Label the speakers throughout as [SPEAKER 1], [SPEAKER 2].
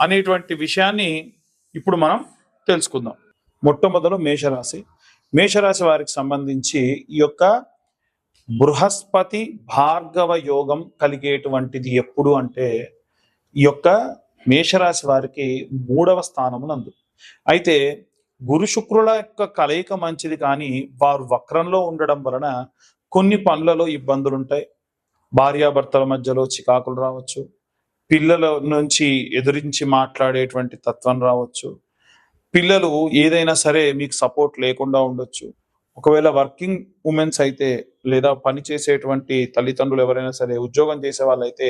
[SPEAKER 1] అనేటువంటి విషయాన్ని ఇప్పుడు మనం తెలుసుకుందాం. మొట్టమొదలు మేషరాశి. మేషరాశి వారికి సంబంధించి ఈ యొక్క బృహస్పతి భార్గవ యోగం కలిగేటువంటిది ఎప్పుడు అంటే ఈ యొక్క మేషరాశి వారికి మూడవ స్థానమునందు అయితే గురు శుక్రుల యొక్క కలయిక మంచిది కానీ వారు వక్రంలో ఉండడం వలన కొన్ని పనులలో ఇబ్బందులు ఉంటాయి భార్యాభర్తల మధ్యలో చికాకులు రావచ్చు. పిల్లల నుంచి ఎదురించి మాట్లాడేటువంటి తత్వం రావచ్చు. పిల్లలు ఏదైనా సరే మీకు సపోర్ట్ లేకుండా ఉండొచ్చు. ఒకవేళ వర్కింగ్ ఉమెన్స్ అయితే లేదా పని చేసేటువంటి తల్లిదండ్రులు ఎవరైనా సరే ఉద్యోగం చేసే వాళ్ళైతే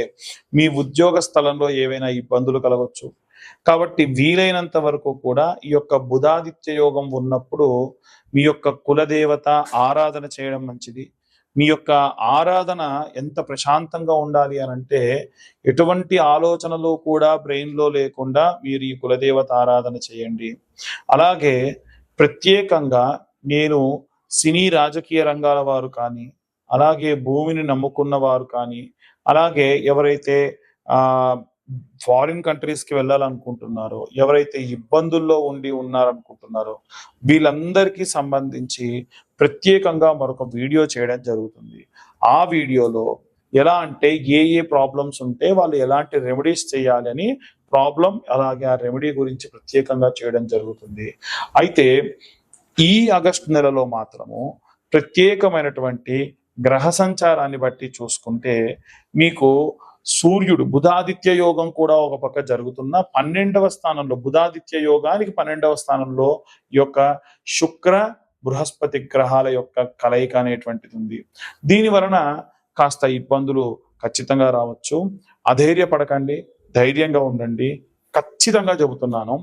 [SPEAKER 1] మీ ఉద్యోగ స్థలంలో ఏవైనా ఇబ్బందులు కలగవచ్చు కాబట్టి వీలైనంత వరకు కూడా ఈ యొక్క బుధాదిత్య యోగం ఉన్నప్పుడు మీ యొక్క కులదేవత ఆరాధన చేయడం మంచిది. మీ యొక్క ఆరాధన ఎంత ప్రశాంతంగా ఉండాలి అని అంటే ఎటువంటి ఆలోచనలు కూడా బ్రెయిన్లో లేకుండా మీరు ఈ కులదేవత ఆరాధన చేయండి. అలాగే ప్రత్యేకంగా నేను సినీ రాజకీయ రంగాల వారు కానీ అలాగే భూమిని నమ్ముకున్న వారు కానీ అలాగే ఎవరైతే ఆ ఫారిన్ కంట్రీస్కి వెళ్ళాలనుకుంటున్నారో ఎవరైతే ఇబ్బందుల్లో ఉండి ఉన్నారనుకుంటున్నారో వీళ్ళందరికీ సంబంధించి ప్రత్యేకంగా మరొక వీడియో చేయడం జరుగుతుంది. ఆ వీడియోలో ఎలా అంటే ఏ ఏ ప్రాబ్లమ్స్ ఉంటే వాళ్ళు ఎలాంటి రెమెడీస్ చేయాలని ప్రాబ్లం అలాగే ఆ రెమెడీ గురించి ప్రత్యేకంగా చేయడం జరుగుతుంది. అయితే ఈ ఆగస్టు నెలలో మాత్రము ప్రత్యేకమైనటువంటి గ్రహ సంచారాన్ని బట్టి చూసుకుంటే మీకు సూర్యుడు బుధాదిత్య యోగం కూడా ఒక పక్క జరుగుతున్న పన్నెండవ స్థానంలో బుధాదిత్య యోగానికి పన్నెండవ స్థానంలో ఈ యొక్క శుక్ర బృహస్పతి గ్రహాల యొక్క కలయిక అనేటువంటిది ఉంది. దీని వలన కాస్త ఇబ్బందులు ఖచ్చితంగా రావచ్చు. అధైర్యపడకండి ధైర్యంగా ఉండండి. ఖచ్చితంగా చెబుతున్నాను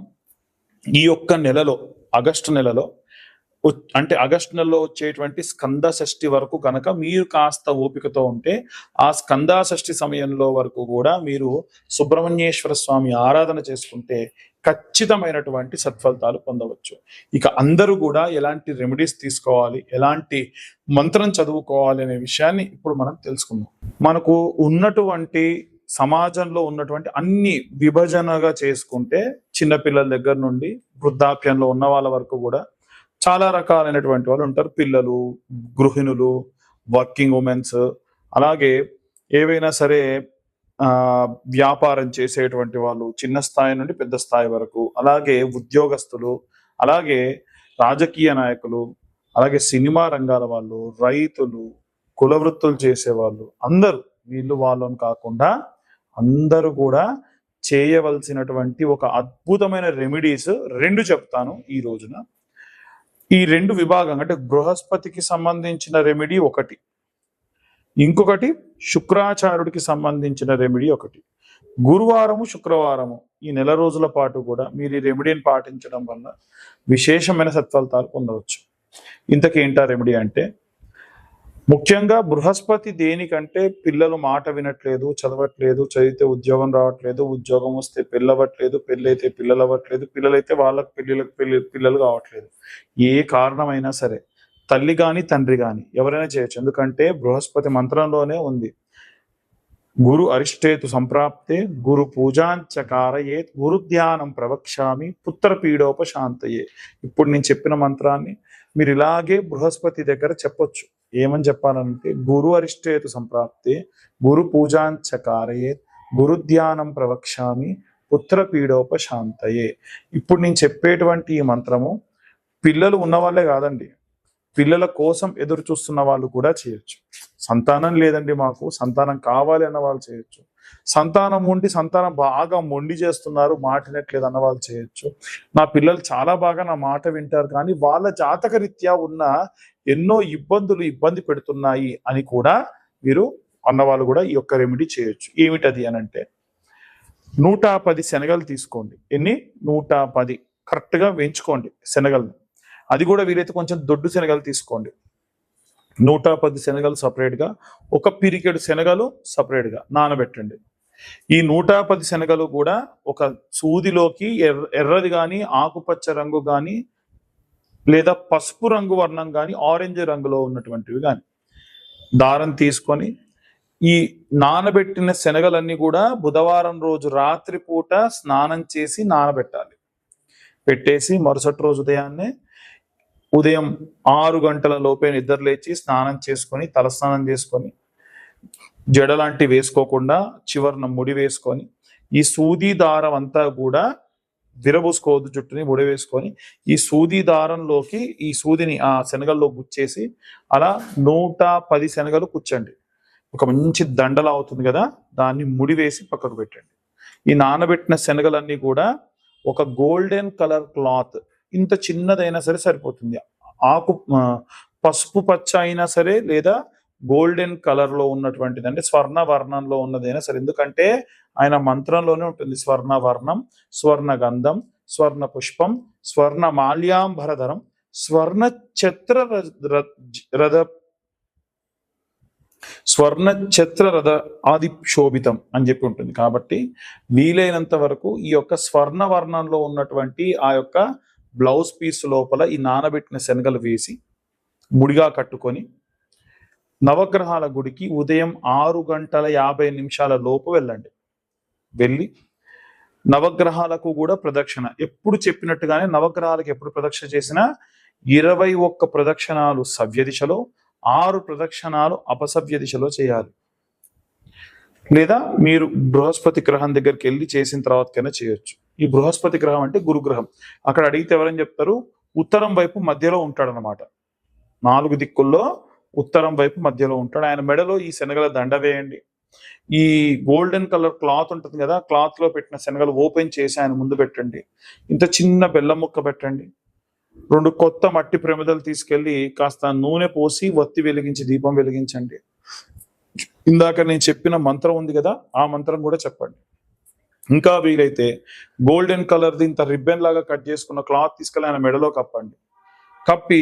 [SPEAKER 1] ఈ యొక్క నెలలో ఆగస్టు నెలలో అంటే ఆగస్టు నెలలో వచ్చేటువంటి స్కంద షష్ఠి వరకు కనుక మీరు కాస్త ఓపికతో ఉంటే ఆ స్కంద షష్ఠి సమయంలో వరకు కూడా మీరు సుబ్రహ్మణ్యేశ్వర స్వామి ఆరాధన చేసుకుంటే ఖచ్చితమైనటువంటి సత్ఫలితాలు పొందవచ్చు. ఇక అందరూ కూడా ఎలాంటి రెమెడీస్ తీసుకోవాలి ఎలాంటి మంత్రం చదువుకోవాలి అనే విషయాన్ని ఇప్పుడు మనం తెలుసుకుందాం. మనకు ఉన్నటువంటి సమాజంలో ఉన్నటువంటి అన్ని విభజనగా చేసుకుంటే చిన్నపిల్లల దగ్గర నుండి వృద్ధాప్యంలో ఉన్న వాళ్ళ వరకు కూడా చాలా రకాలైనటువంటి వాళ్ళు ఉంటారు. పిల్లలు గృహిణులు వర్కింగ్ ఉమెన్స్. అలాగే ఏవైనా సరే వ్యాపారం చేసేటువంటి వాళ్ళు చిన్న స్థాయి నుండి పెద్ద స్థాయి వరకు అలాగే ఉద్యోగస్తులు అలాగే రాజకీయ నాయకులు అలాగే సినిమా రంగాల వాళ్ళు రైతులు కుల వృత్తులు చేసేవాళ్ళు అందరూ వీళ్ళు వాళ్ళని కాకుండా అందరూ కూడా చేయవలసినటువంటి ఒక అద్భుతమైన రెమెడీస్ రెండు చెప్తాను ఈ రోజున. ఈ రెండు విభాగం అంటే బృహస్పతికి సంబంధించిన రెమెడీ ఒకటి. ఇంకొకటి శుక్రాచార్యుడికి సంబంధించిన రెమెడీ ఒకటి. గురువారము శుక్రవారము ఈ నెల రోజుల పాటు కూడా మీరు ఈ రెమెడీని పాటించడం వల్ల విశేషమైన సత్ఫలితాలు పొందవచ్చు. ఇంతకేంటా రెమెడీ అంటే ముఖ్యంగా బృహస్పతి దేనికంటే పిల్లలు మాట వినట్లేదు చదవట్లేదు చదివితే ఉద్యోగం రావట్లేదు ఉద్యోగం వస్తే పెళ్ళవట్లేదు పెళ్ళైతే పిల్లలు అవ్వట్లేదు పిల్లలైతే వాళ్ళకి పెళ్ళిళ్ళకి పెళ్ళి పిల్లలు కావట్లేదు. ఏ కారణమైనా సరే తల్లి కానీ తండ్రి కానీ ఎవరైనా చేయొచ్చు. ఎందుకంటే బృహస్పతి మంత్రంలోనే ఉంది. గురు అరిష్టేతు సంప్రాప్తే గురు పూజాంచకారయే గురు ధ్యానం ప్రవక్ష్యామి పుత్ర పీడోపశాంతయే. ఇప్పుడు నేను చెప్పిన మంత్రాన్ని మీరు ఇలాగే బృహస్పతి దగ్గర చెప్పొచ్చు. ఏమని చెప్పాలంటే గురు అరిష్టేతు సంప్రాప్తే గురు పూజాంచకారయే గురు ధ్యానం ప్రవక్ష్యామి పుత్రపీడోపశాంతయే ఇప్పుడు నేను చెప్పేటువంటి ఈ మంత్రము పిల్లలు ఉన్న వాళ్ళే కాదండి. పిల్లల కోసం ఎదురు చూస్తున్న వాళ్ళు కూడా చేయొచ్చు. సంతానం లేదండి మాకు సంతానం కావాలి అన్న వాళ్ళు చేయొచ్చు. సంతానం ఉండి సంతానం బాగా మొండి చేస్తున్నారు మాటినట్లేదు అన్న వాళ్ళు చేయొచ్చు. నా పిల్లలు చాలా బాగా నా మాట వింటారు కానీ వాళ్ళ జాతకరీత్యా ఉన్న ఎన్నో ఇబ్బందులు ఇబ్బంది పెడుతున్నాయి అని కూడా మీరు అన్నవాళ్ళు కూడా ఈ యొక్క రెమెడీ చేయొచ్చు. ఏమిటది అని అంటే నూట పది శనగలు తీసుకోండి. ఎన్ని? నూట పది. కరెక్ట్గా వేయించుకోండి శనగలను. అది కూడా వీలైతే కొంచెం దొడ్డు శనగలు తీసుకోండి. నూట పది శనగలు సపరేట్గా ఒక పిరికెడు శనగలు సపరేట్గా నానబెట్టండి. ఈ నూట పది శనగలు కూడా ఒక సూదిలోకి ఎర్ర ఎర్రది కానీ ఆకుపచ్చ రంగు కానీ లేదా పసుపు రంగు వర్ణం కానీ ఆరెంజ్ రంగులో ఉన్నటువంటివి కానీ దారం తీసుకొని ఈ నానబెట్టిన శనగలన్నీ కూడా బుధవారం రోజు రాత్రిపూట స్నానం చేసి నానబెట్టాలి. పెట్టేసి మరుసటి రోజు ఉదయాన్నే ఉదయం ఆరు గంటల లోపే నిద్ర లేచి స్నానం చేసుకొని తలస్నానం చేసుకొని జడ లాంటివి వేసుకోకుండా చివరన ముడి వేసుకొని ఈ సూది దారం అంతా కూడా విరబూసుకోవద్దు జుట్టుని ముడి వేసుకొని ఈ సూది దారంలోకి ఈ సూదిని ఆ శనగల్లో గుచ్చేసి అలా నూట పది శనగలు కూర్చండి. ఒక మంచి దండలా అవుతుంది కదా దాన్ని ముడి వేసి పక్కకు పెట్టండి. ఈ నానబెట్టిన శనగలన్నీ కూడా ఒక గోల్డెన్ కలర్ క్లాత్ ఇంత చిన్నదైనా సరే సరిపోతుంది. ఆకు ఆ, పసుపు పచ్చ అయినా సరే లేదా గోల్డెన్ కలర్లో ఉన్నటువంటిది అంటే స్వర్ణ వర్ణంలో ఉన్నదైనా సరే. ఎందుకంటే ఆయన మంత్రంలోనే ఉంటుంది. స్వర్ణ వర్ణం స్వర్ణ గంధం స్వర్ణ పుష్పం స్వర్ణ మాల్యాంబరధరం స్వర్ణ ఛత్ర రథ స్వర్ణ ఛత్ర రథ ఆది శోభితం అని చెప్పి ఉంటుంది. కాబట్టి వీలైనంత వరకు ఈ యొక్క స్వర్ణ వర్ణంలో ఉన్నటువంటి ఆ యొక్క బ్లౌజ్ పీస్ లోపల ఈ నానబెట్టిన శనగలు వేసి ముడిగా కట్టుకొని నవగ్రహాల గుడికి ఉదయం ఆరు గంటల యాభై నిమిషాల లోపు వెళ్ళండి. వెళ్ళి నవగ్రహాలకు కూడా ప్రదక్షిణ. ఎప్పుడు చెప్పినట్టుగానే నవగ్రహాలకు ఎప్పుడు ప్రదక్షిణ చేసినా ఇరవై ఒక్క ప్రదక్షిణాలు సవ్య దిశలో ఆరు ప్రదక్షిణాలు అపసవ్య దిశలో చేయాలి. లేదా మీరు బృహస్పతి గ్రహం దగ్గరికి వెళ్ళి చేసిన తర్వాతకైనా చేయొచ్చు. ఈ బృహస్పతి గ్రహం అంటే గురుగ్రహం. అక్కడ అడిగితే ఎవరని చెప్తారు? ఉత్తరం వైపు మధ్యలో ఉంటాడనమాట నాలుగు దిక్కుల్లో ఉత్తరం వైపు మధ్యలో ఉంటాడు. ఆయన మెడలో ఈ శనగల దండ వేయండి. ఈ గోల్డెన్ కలర్ క్లాత్ ఉంటుంది కదా క్లాత్లో పెట్టిన శనగలు ఓపెన్ చేసి ఆయన ముందు పెట్టండి. ఇంత చిన్న బెల్లం ముక్క పెట్టండి. రెండు కొత్త మట్టి ప్రమిదలు తీసుకెళ్ళి కాస్త నూనె పోసి వత్తి వెలిగించి దీపం వెలిగించండి. ఇందాక నేను చెప్పిన మంత్రం ఉంది కదా ఆ మంత్రం కూడా చెప్పండి. ఇంకా వీలైతే గోల్డెన్ కలర్ది ఇంత రిబ్బన్ లాగా కట్ చేసుకున్న క్లాత్ తీసుకెళ్ళి ఆయన మెడలో కప్పండి. కప్పి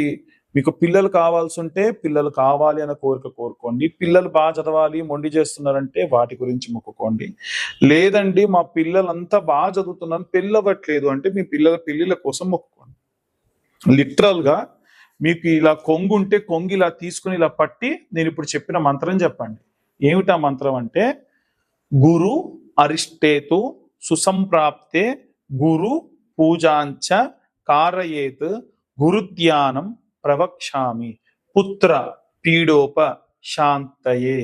[SPEAKER 1] మీకు పిల్లలు కావాల్సి ఉంటే పిల్లలు కావాలి అన్న కోరిక కోరుకోండి. పిల్లలు బాగా చదవాలి మొండి చేస్తున్నారంటే వాటి గురించి మొక్కుకోండి. లేదండి మా పిల్లలంతా బాగా చదువుతున్నారు పిల్లవట్లేదు అంటే మీ పిల్లల పెళ్ళిళ్ళ కోసం మొక్కుకోండి. లిటరల్గా మీకు ఇలా కొంగు ఉంటే కొంగు ఇలా తీసుకుని ఇలా పట్టి నేను ఇప్పుడు చెప్పిన మంత్రం చెప్పండి. ఏమిటా మంత్రం అంటే గురు అరిష్టేతు సుసంప్రాప్తే గురు పూజాంచ కారయేత్ గురుధ్యానం ప్రవక్షామి పుత్ర పీడోప శాంతయే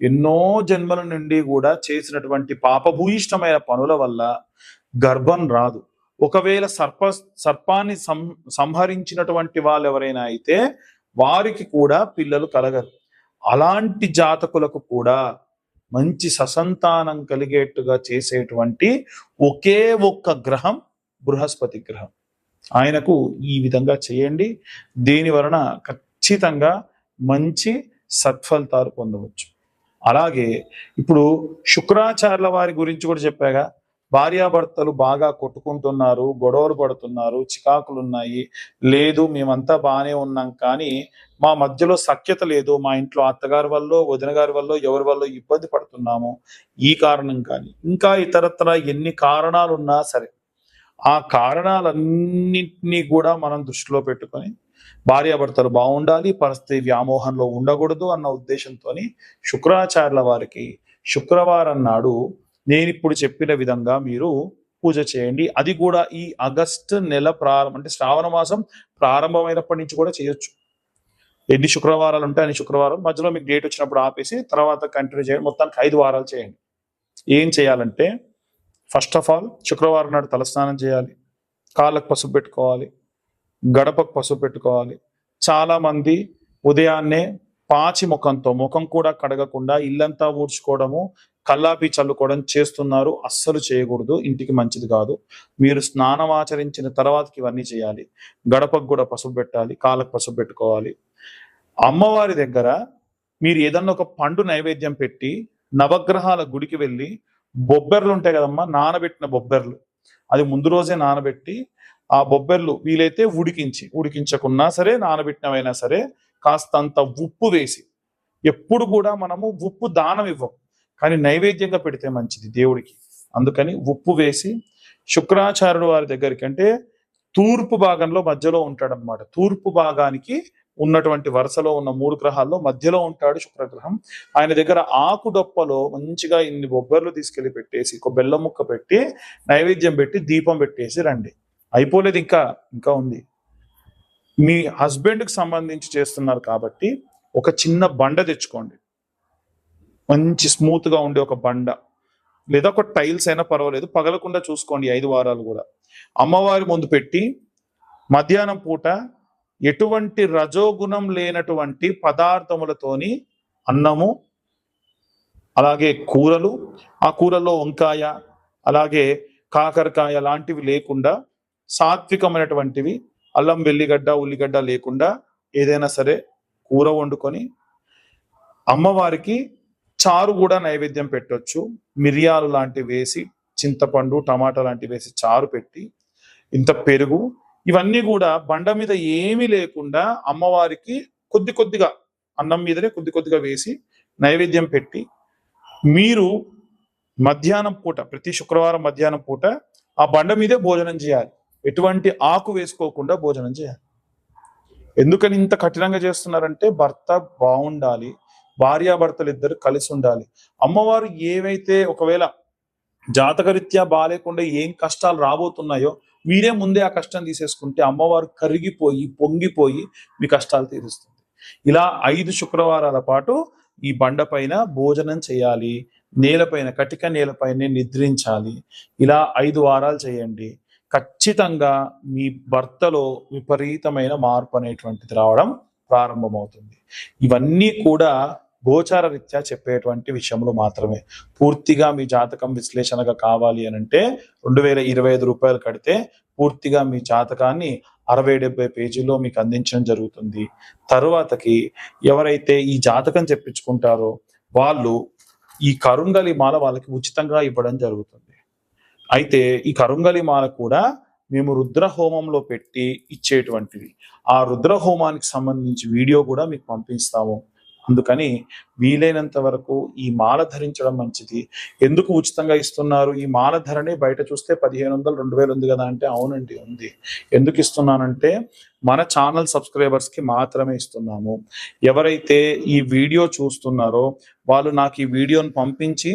[SPEAKER 1] ఎన్నో జన్మల నుండి కూడా చేసినటువంటి పాపభూయిష్టమైన పనుల వల్ల గర్భం రాదు. ఒకవేళ సర్ప సర్పాన్ని సం సంహరించినటువంటి వాళ్ళు ఎవరైనా అయితే వారికి కూడా పిల్లలు కలగరు. అలాంటి జాతకులకు కూడా మంచి ససంతానం కలిగేట్టుగా చేసేటువంటి ఒకే ఒక్క గ్రహం బృహస్పతి గ్రహం. ఆయనకు ఈ విధంగా చేయండి. దీని వలన ఖచ్చితంగా మంచి సత్ఫలితాలు పొందవచ్చు. అలాగే ఇప్పుడు శుక్రాచార్యుల వారి గురించి కూడా చెప్పాగా. భార్యాభర్తలు బాగా కొట్టుకుంటున్నారు గొడవలు పడుతున్నారు చికాకులు ఉన్నాయి లేదు మేమంతా బాగానే ఉన్నాం కానీ మా మధ్యలో సఖ్యత లేదు. మా ఇంట్లో అత్తగారి వల్ల వదిన గారి వల్ల ఎవరి వల్ల ఇబ్బంది పడుతున్నాము? ఈ కారణం కానీ ఇంకా ఇతరత్ర ఎన్ని కారణాలున్నా సరే ఆ కారణాలన్నింటినీ కూడా మనం దృష్టిలో పెట్టుకొని భార్యాభర్తలు బాగుండాలి పరిస్థితి వ్యామోహంలో ఉండకూడదు అన్న ఉద్దేశంతో శుక్రాచార్యుల వారికి శుక్రవారం నాడు నేను ఇప్పుడు చెప్పిన విధంగా మీరు పూజ చేయండి. అది కూడా ఈ ఆగస్టు నెల ప్రారంభం అంటే శ్రావణ మాసం ప్రారంభమైనప్పటి నుంచి కూడా చేయొచ్చు. ఎన్ని శుక్రవారాలు ఉంటాయి అన్ని శుక్రవారం మధ్యలో మీకు డేట్ వచ్చినప్పుడు ఆపేసి తర్వాత కంటిన్యూ చేయండి. మొత్తానికి ఐదు వారాలు చేయండి. ఏం చేయాలంటే ఫస్ట్ ఆఫ్ ఆల్ శుక్రవారం నాడు తలస్నానం చేయాలి. కాళ్ళకు పసుపు పెట్టుకోవాలి. గడపకు పసుపు పెట్టుకోవాలి. చాలామంది ఉదయాన్నే పాచి ముఖంతో ముఖం కూడా కడగకుండా ఇల్లంతా ఊడ్చుకోవడము కల్లాపి చల్లుకోవడం చేస్తున్నారు. అస్సలు చేయకూడదు. ఇంటికి మంచిది కాదు. మీరు స్నానం ఆచరించిన తర్వాతకి ఇవన్నీ చేయాలి. గడపకు కూడా పసుపు పెట్టాలి. కాళ్ళకు పసుపు పెట్టుకోవాలి. అమ్మవారి దగ్గర మీరు ఏదన్నా ఒక పండు నైవేద్యం పెట్టి నవగ్రహాల గుడికి వెళ్ళి బొబ్బెర్లు ఉంటాయి కదమ్మా నానబెట్టిన బొబ్బెర్లు. అది ముందు రోజే నానబెట్టి ఆ బొబ్బెర్లు వీలైతే ఉడికించి ఉడికించకున్నా సరే నానబెట్టినవైనా సరే కాస్తంత ఉప్పు వేసి ఎప్పుడు కూడా మనము ఉప్పు దానం ఇవ్వం కానీ నైవేద్యంగా పెడితే మంచిది దేవుడికి. అందుకని ఉప్పు వేసి శుక్రాచార్యుడు వారి దగ్గరికి అంటే తూర్పు భాగంలో మధ్యలో ఉంటాడనమాట తూర్పు భాగానికి ఉన్నటువంటి వరుసలో ఉన్న మూడు గ్రహాల్లో మధ్యలో ఉంటాడు శుక్రగ్రహం. ఆయన దగ్గర ఆకు డొప్పలో మంచిగా ఇన్ని బొబ్బర్లు తీసుకెళ్ళి పెట్టేసి ఒక బెల్లం ముక్క పెట్టి నైవేద్యం పెట్టి దీపం పెట్టేసి రండి. అయిపోలేదు ఇంకా ఇంకా ఉంది. మీ హస్బెండ్కి సంబంధించి చేస్తున్నారు కాబట్టి ఒక చిన్న బండ తెచ్చుకోండి. మంచి స్మూత్గా ఉండే ఒక బండ. లేదా ఒక టైల్స్ అయినా పర్వాలేదు పగలకుండా చూసుకోండి ఐదు వారాలు కూడా. అమ్మవారి ముందు పెట్టి మధ్యాహ్నం పూట ఎటువంటి రజోగుణం లేనటువంటి పదార్థములతోని అన్నము అలాగే కూరలు ఆ కూరల్లో వంకాయ అలాగే కాకరకాయ లాంటివి లేకుండా సాత్వికమైనటువంటివి అల్లం వెల్లిగడ్డ ఉల్లిగడ్డ లేకుండా ఏదైనా సరే కూర వండుకొని అమ్మవారికి చారు కూడా నైవేద్యం పెట్టొచ్చు. మిరియాలు లాంటివి వేసి చింతపండు టమాటా లాంటివి వేసి చారు పెట్టి ఇంత పెరుగు ఇవన్నీ కూడా బండ మీద ఏమీ లేకుండా అమ్మవారికి కొద్ది కొద్దిగా అన్నం మీదనే కొద్ది కొద్దిగా వేసి నైవేద్యం పెట్టి మీరు మధ్యాహ్నం పూట ప్రతి శుక్రవారం మధ్యాహ్నం పూట ఆ బండ మీదే భోజనం చేయాలి. ఎటువంటి ఆకు వేసుకోకుండా భోజనం చేయాలి. ఎందుకని ఇంత కఠినంగా చేస్తున్నారంటే భర్త బాగుండాలి భార్యాభర్తలు ఇద్దరు కలిసి ఉండాలి. అమ్మవారు ఏవైతే ఒకవేళ జాతకరీత్యా బాగాలేకుండా ఏం కష్టాలు రాబోతున్నాయో మీరే ముందే ఆ కష్టం తీసేసుకుంటే అమ్మవారు కరిగిపోయి పొంగిపోయి మీ కష్టాలు తీరుస్తుంది. ఇలా ఐదు శుక్రవారాల పాటు ఈ బండ పైన భోజనం చేయాలి నేలపైన కటిక నేలపైనే నిద్రించాలి. ఇలా ఐదు వారాలు చేయండి. ఖచ్చితంగా మీ భర్తలో విపరీతమైన మార్పు అనేటువంటిది రావడం ప్రారంభమవుతుంది. ఇవన్నీ కూడా గోచార రీత్యా చెప్పేటువంటి విషయంలో మాత్రమే. పూర్తిగా మీ జాతకం విశ్లేషణగా కావాలి అని అంటే రెండు వేల ఇరవై ఐదు రూపాయలు కడితే పూర్తిగా మీ జాతకాన్ని అరవై డెబ్బై పేజీలో మీకు అందించడం జరుగుతుంది. తరువాతకి ఎవరైతే ఈ జాతకం చెప్పించుకుంటారో వాళ్ళు ఈ కరుంగలి మాల వాళ్ళకి ఉచితంగా ఇవ్వడం జరుగుతుంది. అయితే ఈ కరుంగలి మాల కూడా మేము రుద్ర హోమంలో పెట్టి ఇచ్చేటువంటివి ఆ రుద్ర హోమానికి సంబంధించి వీడియో కూడా మీకు పంపిస్తాము. అందుకని వీలైనంత వరకు ఈ మాల ధరించడం మంచిది. ఎందుకు ఉచితంగా ఇస్తున్నారు? ఈ మాల ధరని బయట చూస్తే పదిహేను వందలు రెండు వేలు ఉంది కదా అంటే అవునండి ఉంది. ఎందుకు ఇస్తున్నానంటే మన ఛానల్ సబ్స్క్రైబర్స్కి మాత్రమే ఇస్తున్నాము. ఎవరైతే ఈ వీడియో చూస్తున్నారో వాళ్ళు నాకు ఈ వీడియోను పంపించి